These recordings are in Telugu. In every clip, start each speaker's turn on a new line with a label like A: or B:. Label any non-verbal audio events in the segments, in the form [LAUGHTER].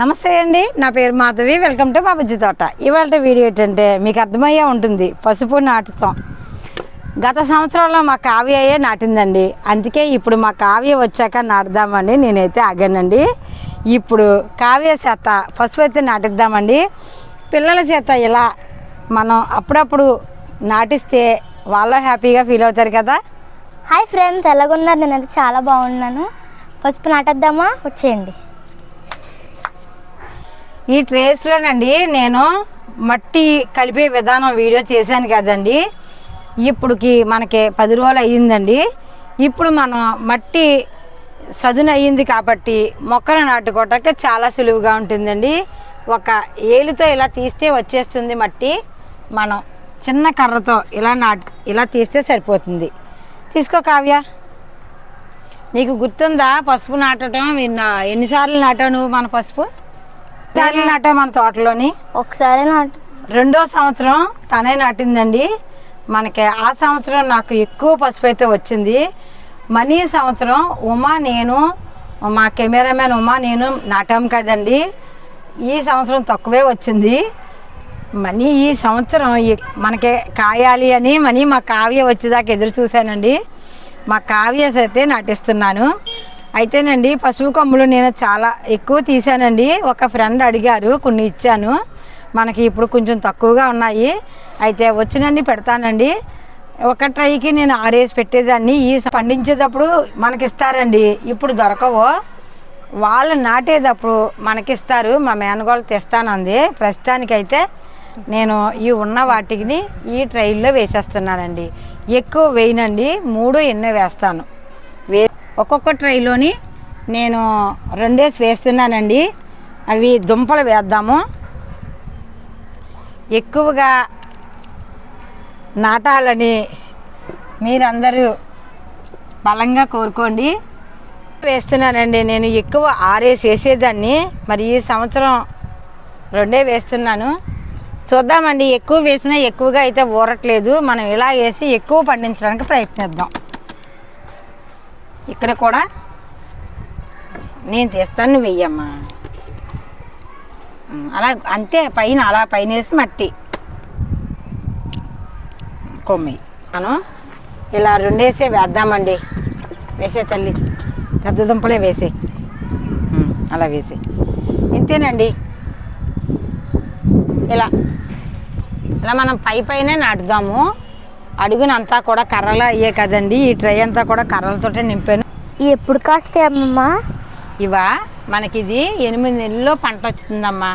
A: నమస్తే అండి నా పేరు మాధవి వెల్కమ్ టు మా బుజ్జి తోట. ఇవాళ వీడియో ఏంటంటే మీకు అర్థమయ్యే ఉంటుంది పసుపు నాటుతాం. గత సంవత్సరంలో మా కావ్యయే నాటిందండి. అందుకే ఇప్పుడు మా కావ్య వచ్చాక నాటుదామని నేనైతే ఆగానండి. ఇప్పుడు కావ్య చేత పసుపు అయితే నాటిద్దామండి. పిల్లల చేత ఇలా మనం అప్పుడప్పుడు నాటిస్తే వాళ్ళు హ్యాపీగా ఫీల్ అవుతారు కదా?
B: హాయ్ ఫ్రెండ్స్ ఎలాగున్నారు? నేనైతే చాలా బాగున్నాను. పసుపు నాటద్దామా? వచ్చేయండి.
A: ఈ ట్రేస్లోనండి నేను మట్టి కలిపే విధానం వీడియో చేశాను కదండి. ఇప్పుడుకి మనకి పది రోజులు అయ్యిందండి. ఇప్పుడు మనం మట్టి సదును అయ్యింది కాబట్టి మొక్కలు నాటుకోవటానికి చాలా సులువుగా ఉంటుందండి. ఒక ఏలుతో ఇలా తీస్తే వచ్చేస్తుంది మట్టి. మనం చిన్న కర్రతో ఇలా నాటు ఇలా తీస్తే సరిపోతుంది. తీసుకో కావ్య. నీకు గుర్తుందా? పసుపు నాటడం ఎన్నిసార్లు నాటావు నువ్వు మన పసుపు? ఎన్నిసార్లు నాటావు మన తోటలోని.
B: ఒకసారి నాటు
A: రెండో సంవత్సరం తనే నాటిందండి. మనకి ఆ సంవత్సరం నాకు ఎక్కువ పసుపు అయితే వచ్చింది. మనీ సంవత్సరం ఉమా నేను మా కెమెరామెన్ ఉమా నేను నాటాం కదండి. ఈ సంవత్సరం తక్కువే వచ్చింది. మనీ ఈ సంవత్సరం మనకి కాయాలి అని మనీ మా కావ్య వచ్చేదాకా ఎదురు చూశానండి. మా కావ్య అయితే నాటిస్తున్నాను. అయితేనండి పశువు కొమ్ములు నేను చాలా ఎక్కువ తీసానండి ఒక ఫ్రెండ్ అడిగారు కొన్ని ఇచ్చాను. మనకి ఇప్పుడు కొంచెం తక్కువగా ఉన్నాయి. అయితే వచ్చినండి పెడతానండి. ఒక ట్రైకి నేను ఆరేసి పెట్టేదాన్ని. ఈ పండించేటప్పుడు మనకి ఇస్తారండి ఇప్పుడు దొరకవు. వాళ్ళు నాటేటప్పుడు మనకిస్తారు. మా మేనగోళ్ళు తెస్తానంది. ప్రస్తుతానికైతే నేను ఈ ఉన్న వాటిని ఈ ట్రైల్లో వేసేస్తున్నానండి. ఎక్కువ వేయనండి. మూడు ఎన్నో వేస్తాను. ఒక్కొక్క ట్రైలోని నేను రెండేసి వేస్తున్నానండి. అవి దుంపలు వేద్దాము. ఎక్కువగా నాటాలని మీరందరూ బలంగా కోరుకోండి. వేస్తున్నానండి. నేను ఎక్కువ ఆరేసి వేసేదాన్ని. మరి ఈ సంవత్సరం రెండే వేస్తున్నాను. చూద్దామండి. ఎక్కువ వేసినా ఎక్కువగా అయితే ఊరట్లేదు. మనం ఇలా వేసి ఎక్కువ పండించడానికి ప్రయత్నిద్దాం. ఇక్కడ కూడా నేను తీస్తాను వెయ్యమ్మా అలా అంతే పైన అలా పైన వేసి మట్టి. కొమ్మి. మనం ఇలా రెండేసే వేద్దామండి. వేసే తల్లి పెద్ద దుంపలే వేసే. అలా వేసే. ఇంతేనండి. ఇలా. ఇలా మనం పై పైనే నాటుదాము. అడుగునంతా కూడా కర్రలు అయ్యే కదండి. ఈ ట్రై అంతా కూడా కర్రలతోటే నింపాను.
B: ఎప్పుడు కాస్తాయి అమ్మమ్మ?
A: ఇవా మనకి ఇది ఎనిమిది నెలల్లో పంట వచ్చిందమ్మా.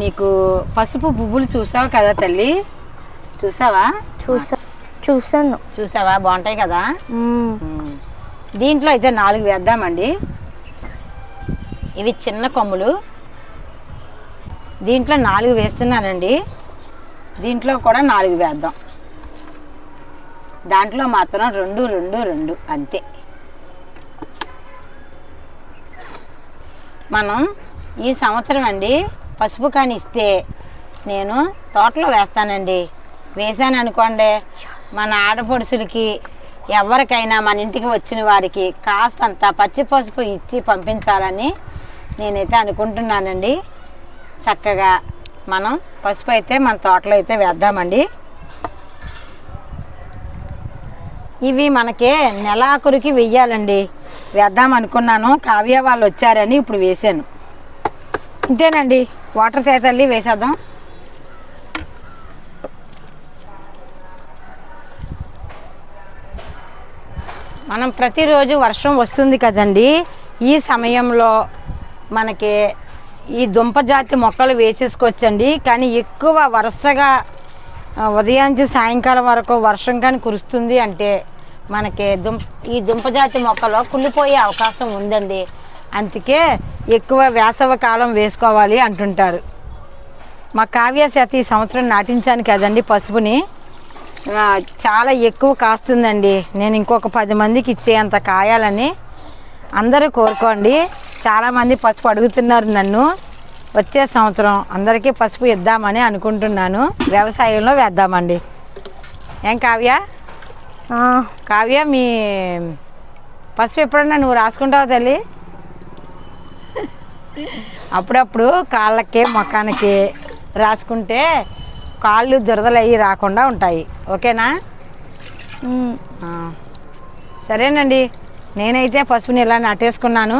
A: నీకు పసుపు పువ్వులు చూసావు కదా తల్లి? చూసావా?
B: చూసా. చూసాను
A: చూసావా? బాగుంటాయి కదా. దీంట్లో అయితే నాలుగు వేద్దామండి. ఇవి చిన్న కొమ్ములు. దీంట్లో నాలుగు వేస్తున్నానండి. దీంట్లో కూడా నాలుగు వేద్దాం. దాంట్లో మాత్రం రెండు రెండు రెండు అంతే. మనం ఈ సంవత్సరం అండి పసుపు కాని ఇస్తే నేను తోటలో వేస్తానండి. వేసాను అనుకోండి మన ఆడపడుసులకి ఎవరికైనా మన ఇంటికి వచ్చిన వారికి కాస్తంత పచ్చి పసుపు ఇచ్చి పంపించాలని నేనైతే అనుకుంటున్నానండి. చక్కగా మనం పసుపు అయితే మన తోటలో అయితే వేద్దామండి. ఇవి మనకి నెలాఖరుకి వెయ్యాలండి. వేద్దాం అనుకున్నాను. కావ్య వాళ్ళు వచ్చారని ఇప్పుడు వేసాను ఇంతేనండి. వాటర్ తేతల్లి వేసేద్దాం. మనం ప్రతిరోజు వర్షం వస్తుంది కదండి. ఈ సమయంలో మనకి ఈ దుంప జాతి మొక్కలు వేసేసుకోవచ్చండి. కానీ ఎక్కువ వరుసగా ఉదయానికి సాయంకాలం వరకు వర్షం కానీ కురుస్తుంది అంటే మనకి దుంప ఈ దుంపజాతి మొక్కలో కుళ్ళిపోయే అవకాశం ఉందండి. అందుకే ఎక్కువ వేసవ కాలం వేసుకోవాలి అంటుంటారు. మా కావ్య ఈ సంవత్సరం నాటించాను కదండి పసుపుని. చాలా ఎక్కువ కాస్తుందండి. నేను ఇంకొక పది మందికి ఇచ్చేంత కాయాలని అందరూ కోరుకోండి. చాలామంది పసుపు అడుగుతున్నారు నన్ను. వచ్చే సంవత్సరం అందరికీ పసుపు ఇద్దామని అనుకుంటున్నాను. వ్యవసాయంలో వేద్దామండి. ఏం కావ్య? కావ్య మీ పసుపు ఎప్పుడన్నా నువ్వు రాసుకుంటావా తల్లి? అప్పుడప్పుడు కాళ్ళకి ముఖానికి రాసుకుంటే కాళ్ళు దురదలయ్యి రాకుండా ఉంటాయి. ఓకేనా? సరేనండి. నేనైతే పసుపుని ఇలా నాటేసుకున్నాను.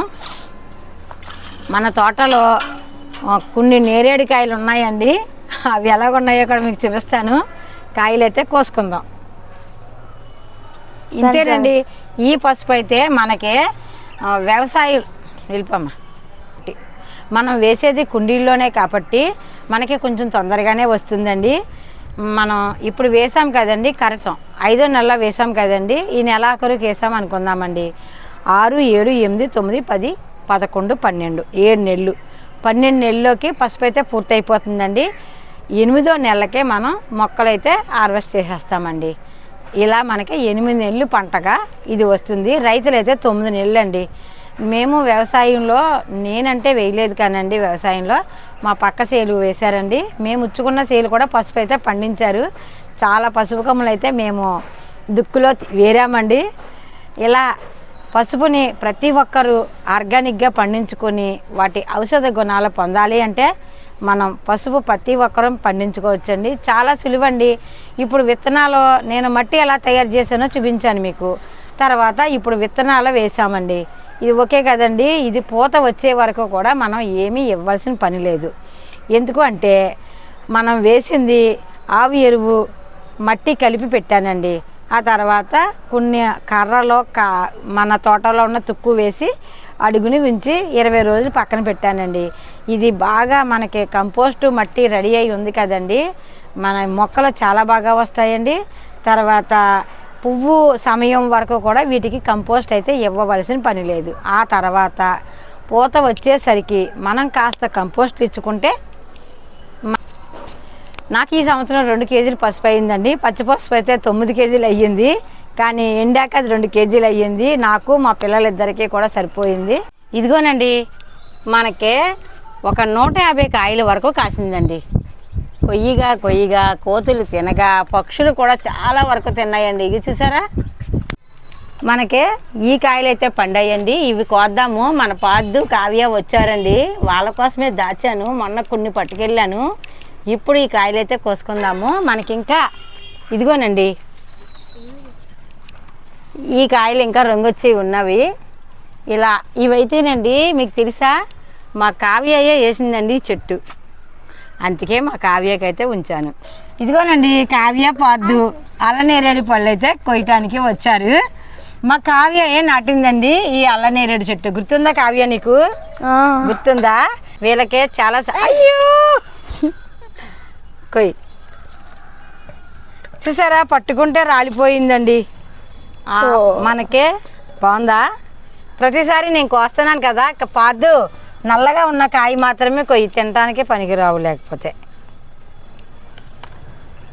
A: మన తోటలో కొన్ని నేరేడు కాయలు ఉన్నాయండి అవి ఎలాగున్నాయో కూడా మీకు చూపిస్తాను. కాయలు అయితే కోసుకుందాం. ఇంతేనండి. ఈ పసుపు అయితే మనకి వ్యవసాయ వ్యవసాయం మనం వేసేది కుండీల్లోనే కాబట్టి మనకి కొంచెం తొందరగానే వస్తుందండి. మనం ఇప్పుడు వేసాం కదండి కరెక్ట్ ఐదో నెల వేసాం కదండి ఈ నెలాఖరుకి వేసాం అనుకుందామండి. ఆరు ఏడు ఎనిమిది తొమ్మిది పది పదకొండు పన్నెండు ఏడు నెలలు. పన్నెండు నెలల్లోకి పసుపు అయితే పూర్తయిపోతుందండి. ఎనిమిదో నెలకే మనం మొక్కలైతే హార్వెస్ట్ చేసేస్తామండి. ఇలా మనకి ఎనిమిది నెలలు పంటగా ఇది వస్తుంది. రైతులైతే తొమ్మిది నెలలు అండి మేము వ్యవసాయంలో నేనంటే వేయలేదు కానండి వ్యవసాయంలో. మా పక్క సేలు వేశారండి. మేము ఉచ్చుకున్న సేలు కూడా పసుపు అయితే పండించారు. చాలా పసుపు కొమ్మలు అయితే మేము దుక్కులో వేరామండి. ఇలా పసుపుని ప్రతి ఒక్కరూ ఆర్గానిక్గా పండించుకొని వాటి ఔషధ గుణాలు పొందాలి అంటే మనం పసుపు ప్రతి ఒక్కరం పండించుకోవచ్చండి. చాలా సులువండి. ఇప్పుడు విత్తనాలు నేను మట్టి ఎలా తయారు చేశానో చూపించాను మీకు. తర్వాత ఇప్పుడు విత్తనాలు వేసామండి ఇది ఓకే కదండి. ఇది పూత వచ్చే వరకు కూడా మనం ఏమీ ఇవ్వాల్సిన పని లేదు. ఎందుకు అంటే మనం వేసింది ఆవు ఎరువు మట్టి కలిపి పెట్టానండి. ఆ తర్వాత కొన్ని కర్రలో కా మన తోటలో ఉన్న తుక్కు వేసి అడుగుని ఉంచి ఇరవై రోజులు పక్కన పెట్టానండి. ఇది బాగా మనకి కంపోస్టు మట్టి రెడీ అయి ఉంది కదండి. మన మొక్కలు చాలా బాగా వస్తాయండి. తర్వాత పువ్వు సమయం వరకు కూడా వీటికి కంపోస్ట్ అయితే ఇవ్వవలసిన పని లేదు. ఆ తర్వాత పూత వచ్చేసరికి మనం కాస్త కంపోస్ట్ ఇచ్చుకుంటే నాకు ఈ సంవత్సరం రెండు కేజీలు పసుపు అయిందండి. పచ్చి పసుపు అయితే తొమ్మిది కేజీలు అయ్యింది. కానీ ఎండాక అది రెండు కేజీలు అయ్యింది. నాకు మా పిల్లలిద్దరికీ కూడా సరిపోయింది. ఇదిగోనండి మనకి ఒక నూట యాభై కాయల వరకు కాసిందండి. కొయ్యిగా కొయ్యిగా కోతులు తినగా పక్షులు కూడా చాలా వరకు తిన్నాయండి. ఇది చూసారా? మనకి ఈ కాయలు అయితే పండాయండి. ఇవి కోద్దాము. మన పాద్దు కావ్య వచ్చారండి. వాళ్ళ కోసమే దాచాను. మొన్న కొన్ని పట్టుకెళ్ళాను. ఇప్పుడు ఈ కాయలు అయితే కోసుకుందాము. మనకి ఇంకా ఇదిగోనండి. ఈ కాయలు ఇంకా రంగు వచ్చి ఉన్నవి. ఇలా ఇవైతేనండి మీకు తెలుసా? మా కావ్యయే వేసిందండి చెట్టు. అందుకే మా కావ్యకి అయితే ఉంచాను. ఇదిగోనండి కావ్య పాద్దు అల్లనేరేడు పళ్ళు అయితే కొయ్యటానికి వచ్చారు. మా కావ్య ఏ నాటిందండి ఈ అల్లనేరేడు చెట్టు. గుర్తుందా కావ్య నీకు. గుర్తుందా? వీళ్ళకే చాలా అయ్యో! కొయ్. చూసారా పట్టుకుంటే రాలిపోయిందండి. మనకే బాగుందా? ప్రతిసారి నేను కోస్తున్నాను కదా పాదు నల్లగా ఉన్న కాయ మాత్రమే కొయ్యి. తినడానికి పనికిరావు లేకపోతే.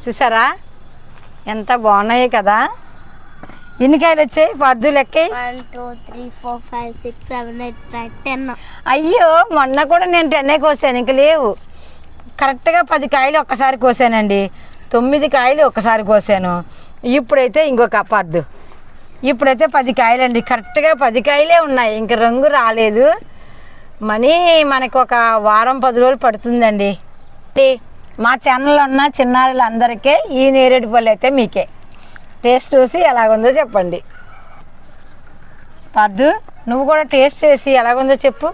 A: చూసారా? ఎంత బాగున్నాయి కదా? ఎన్ని కాయలు వచ్చాయి? పద్దు లెక్క. అయ్యో మొన్న కూడా నేను టెన్నే కోసాను ఇంక లేవు. కరెక్ట్గా పది కాయలు ఒక్కసారి కోసానండి. తొమ్మిది కాయలు ఒక్కసారి కోసాను. ఇప్పుడైతే ఇంకొక పద్దు ఇప్పుడైతే పది కాయలండి. కరెక్ట్గా పది కాయలే ఉన్నాయి. ఇంక రంగు రాలేదు. మనీ మనకు ఒక వారం పది రోజులు పడుతుందండి. మా ఛానల్లో ఉన్న చిన్నారులందరికీ ఈ నేరేడు పళ్ళు అయితే మీకే. టేస్ట్ చూసి ఎలాగుందో చెప్పండి. పద్దు నువ్వు కూడా టేస్ట్ చేసి ఎలాగుందో చెప్పు.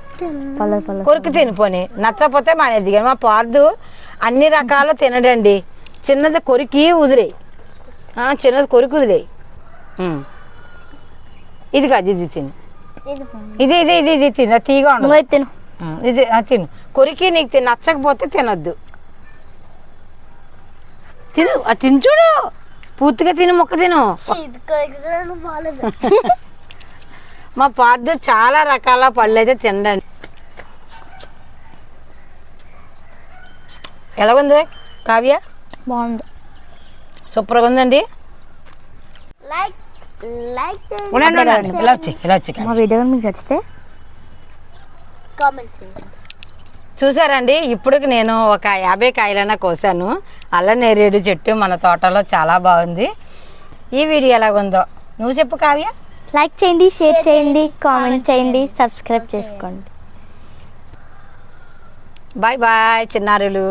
A: కొరికి తినిపోని. నచ్చపోతే మానేది కానీ మా పార్దు అన్ని రకాలు తినడండి. చిన్నది కొరికి ఆ, చిన్నది కొరికి వదిలేయి ఉమ్. ఇది కాదు ఇది తిను. ఇది ఇది ఇది ఇది తిన. తీగా ఉండదు
B: తిను.
A: ఇది తిను. కొరికి నీకు తిన నచ్చకపోతే తినొద్దు. తిను. అది తిని చూడు. పూర్తిగా తిను మొక్క తిను. [LAUGHS] మా పార్దు చాలా రకాల పళ్ళు అయితే తినడండి. ఎలా ఉంది? కావ్య?
B: బాగుంది.
A: సూపర్గా ఉందండి.
B: లైక్ లైక్
A: ఉండండి, ఉండండి. ఇలా వచ్చి ఇలా వచ్చి
B: మా వీడియో మీకు నచ్చితే కామెంట్ చేయండి
A: చూసారండి ఇప్పుడు నేను ఒక యాభై కాయలైనా కోసాను. అల్ల నేరేడు చెట్టు మన తోటలో చాలా బాగుంది. ఈ వీడియో ఎలాగుందో? నువ్వు చెప్పు కావ్య.
B: లైక్ చేయండి షేర్ చేయండి కామెంట్ చేయండి. సబ్స్క్రైబ్ చేసుకోండి.
A: బాయ్ బాయ్ చిన్నారులు.